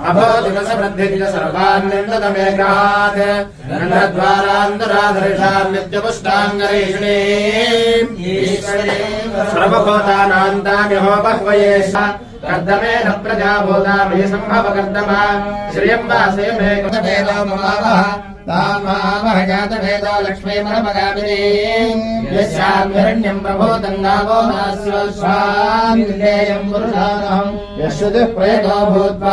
उपैतुमाम् देवसखर्येत्तिश्रमणिनाशयाम्यहम् अभोदिवसवृद्धिञ्च सर्वान्निन्दतमेघात् गन्धद्वारान्तराधरिषाम्यत्यपुष्टाङ्गरीषिणी सर्वभूतानान्ताम्यहो बह्वये कर्दमेन प्रजाभूतामहि सम्भव कर्दमा श्रियम् वासे मे कुटभेदो ममावः तामावह जातभेदो लक्ष्मीमरमगामिनी यस्याम् हिरण्यम् प्रभूतम् नावो नास्योऽस्वाम् विधेयम् पुरुषानहम् यश्रुतिः प्रेतो भूत्वा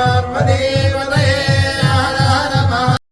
పార్వతీ